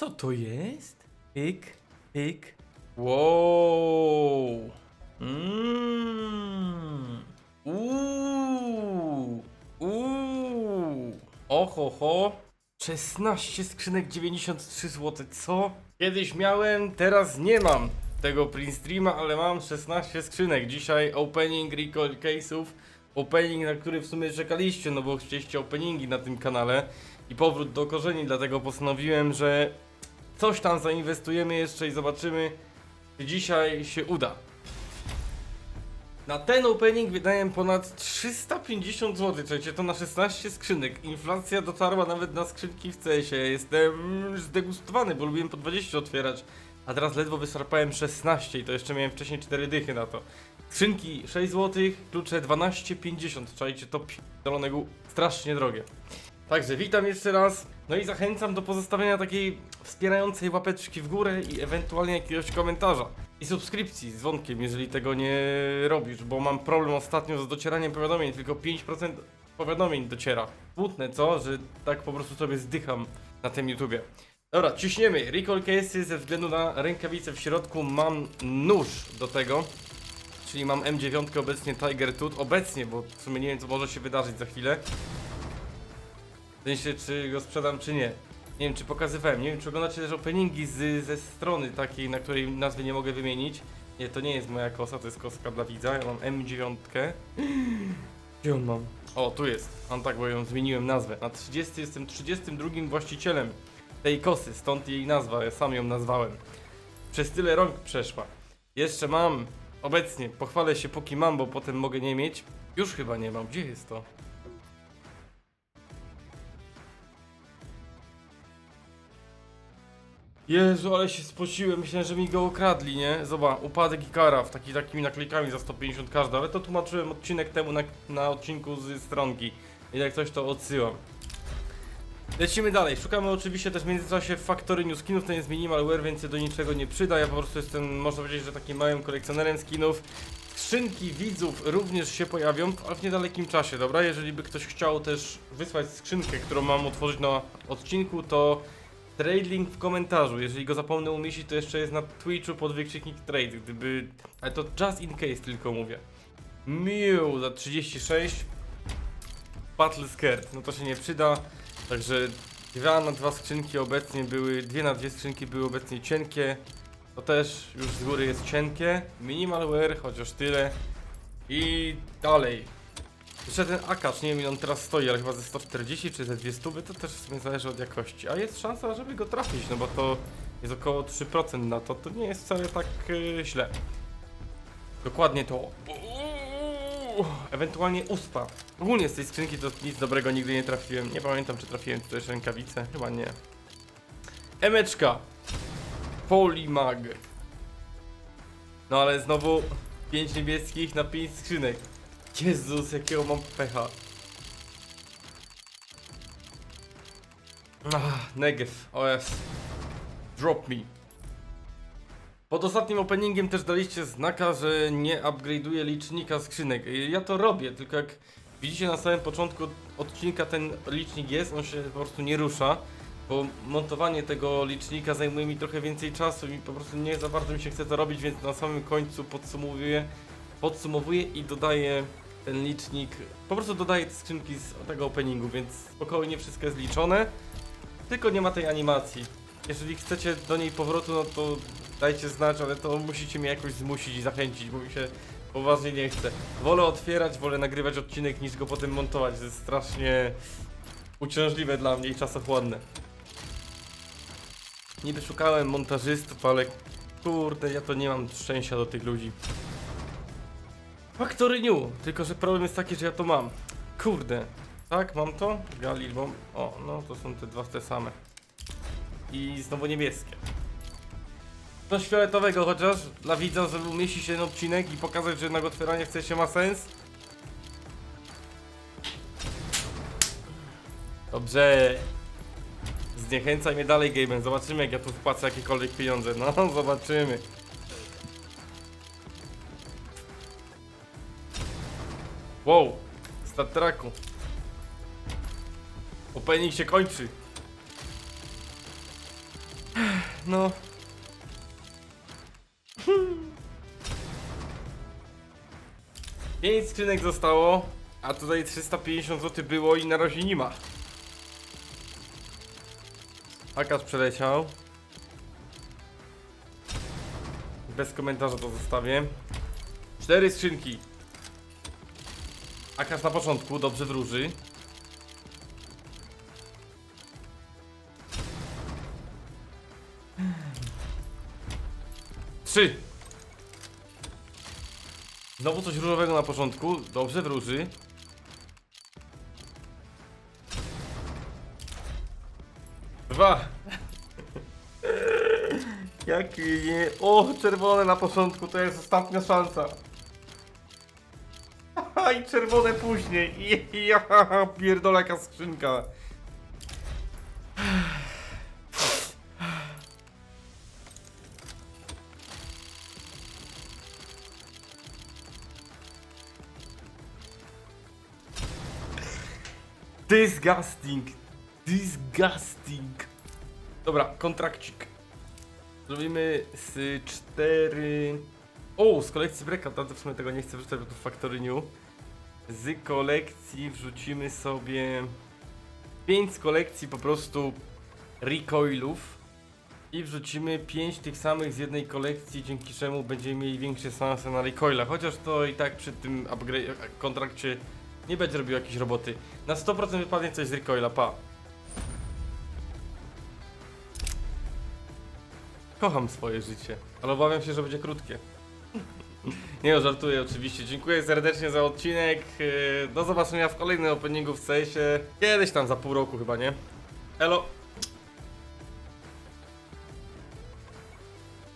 Co to jest? Pyk, pyk. Wow. Mmm. Uuu. Uuu. Oho, ho. 16 skrzynek 93 zł. Co? Kiedyś miałem, teraz nie mam tego print streama, ale mam 16 skrzynek. Dzisiaj opening recall case'ów. Opening, na który w sumie czekaliście, no bo chcieliście openingi na tym kanale i powrót do korzeni, dlatego postanowiłem, że coś tam zainwestujemy jeszcze i zobaczymy, czy dzisiaj się uda. Na ten opening wydałem ponad 350 zł, słuchajcie, to na 16 skrzynek. Inflacja dotarła nawet na skrzynki w CS-ie. Jestem zdegustowany, bo lubiłem po 20 otwierać. A teraz ledwo wyszarpałem 16 i to jeszcze miałem wcześniej 4 dychy na to. Skrzynki 6 zł, klucze 12,50. Czajcie, to p***dolone strasznie drogie. Także witam jeszcze raz. No i zachęcam do pozostawienia takiej wspierającej łapeczki w górę i ewentualnie jakiegoś komentarza. I subskrypcji z dzwonkiem, jeżeli tego nie robisz, bo mam problem ostatnio z docieraniem powiadomień, tylko 5% powiadomień dociera. Smutne, co? Że tak po prostu sobie zdycham na tym YouTubie. Dobra, ciśniemy. Recall cases ze względu na rękawicę w środku mam nóż do tego. Czyli mam M9 obecnie Tiger Tooth. Obecnie, bo w sumie nie wiem co może się wydarzyć za chwilę. W sensie, czy go sprzedam, czy nie. Nie wiem, czy pokazywałem. Nie wiem, czy oglądacie też openingi z, ze strony takiej, na której nazwy nie mogę wymienić. Nie, to nie jest moja kosa, to jest koska dla widza. Ja mam M9. Gdzie on mam? O, tu jest. Mam tak, bo ją zmieniłem nazwę. Na 30 jestem 32 właścicielem tej kosy, stąd jej nazwa. Ja sam ją nazwałem. Przez tyle rąk przeszła. Jeszcze mam. Obecnie, pochwalę się póki mam, bo potem mogę nie mieć. Już chyba nie mam. Gdzie jest to? Jezu, ale się spociłem, myślałem, że mi go okradli, nie? Zobacz, upadek Ikara, w taki, takimi naklejkami za 150 każda, ale to tłumaczyłem odcinek temu na, na odcinku z stronki. I jak coś to odsyłam. Lecimy dalej, szukamy oczywiście też w międzyczasie Factory New Skinów, to jest minimalware, więc się do niczego nie przyda, ja po prostu jestem, można powiedzieć, że takim małym kolekcjonerem skinów. Skrzynki widzów również się pojawią, ale w niedalekim czasie, dobra? Jeżeli by ktoś chciał też wysłać skrzynkę, którą mam otworzyć na odcinku, to Trade link w komentarzu. Jeżeli go zapomnę umieścić, to jeszcze jest na Twitchu pod wykrzyknik trade. Gdyby. Ale to just in case tylko mówię. Mew za 36. Battle Skirt. No to się nie przyda. Także dwa na dwa skrzynki obecnie były. Dwie na dwie skrzynki były obecnie cienkie. To też już z góry jest cienkie. Minimalware, chociaż tyle. I dalej. Jeszcze ten akacz, nie wiem on teraz stoi, ale chyba ze 140 czy ze 200, to też w sumie zależy od jakości. A jest szansa, żeby go trafić, no bo to jest około 3% na to, to nie jest wcale tak yy, źle. Dokładnie to. Ewentualnie uspa. Ogólnie z tej skrzynki to nic dobrego nigdy nie trafiłem. Nie pamiętam czy trafiłem tu też rękawice, chyba nie. Emeczka. Polimag. No ale znowu 5 niebieskich na 5 skrzynek. Jezus, jakiego mam pecha. Ah, Negev, OS. Drop me. Pod ostatnim openingiem też daliście znaka, że nie upgrade'uję licznika skrzynek. Ja to robię, tylko jak widzicie na samym początku odcinka ten licznik jest, on się po prostu nie rusza. Bo montowanie tego licznika zajmuje mi trochę więcej czasu i po prostu nie za bardzo mi się chce to robić, więc na samym końcu podsumowuję, podsumowuję i dodaję ten licznik. Po prostu dodaję te skrzynki z tego openingu, więc spokojnie wszystko jest liczone. Tylko nie ma tej animacji. Jeżeli chcecie do niej powrotu, no to dajcie znać, ale to musicie mnie jakoś zmusić i zachęcić, bo mi się poważnie nie chce. Wolę otwierać, wolę nagrywać odcinek niż go potem montować. To jest strasznie uciążliwe dla mnie i czasochłonne. Niby szukałem montażystów, ale kurde, ja to nie mam szczęścia do tych ludzi. Factory New, tylko że problem jest taki, że ja to mam. Kurde. Tak, mam to? Galilbom. O, no to są te dwa te same. I znowu niebieskie. Coś fioletowego chociaż dla widza, żeby umieścić ten odcinek i pokazać, że jednak otwieranie w się ma sens. Dobrze. Zniechęcaj mnie dalej game'em. Zobaczymy jak ja tu wpłacę jakiekolwiek pieniądze. No, zobaczymy. Wow, stat tracku. Opening się kończy. no. Pięć skrzynek zostało, a tutaj 350 zł było i na razie nie ma. Akasz przeleciał. Bez komentarza to zostawię. Cztery skrzynki. Akasz na początku, dobrze wróży. Trzy. Znowu coś różowego na początku, dobrze wróży. Dwa. Jakie. O, czerwone na początku, to jest ostatnia szansa. I czerwone później. Ja, pierdolę jaka skrzynka. Disgusting. Disgusting. Dobra, kontrakcik. Zrobimy z cztery... O, z kolekcji Breakout, to w sumie tego nie chcę wrzucać, bo to w Factory New. Z kolekcji wrzucimy sobie... 5 z kolekcji po prostu recoilów. I wrzucimy 5 tych samych z jednej kolekcji, dzięki czemu będziemy mieli większe szanse na recoila. Chociaż to i tak przy tym kontrakcie nie będzie robił jakiejś roboty. Na 100% wypadnie coś z recoila, pa. Kocham swoje życie, ale obawiam się, że będzie krótkie. Nie no, żartuję oczywiście. Dziękuję serdecznie za odcinek. Yy, Do zobaczenia w kolejnym openingu w CS-ie. Kiedyś tam za pół roku chyba, nie? Elo!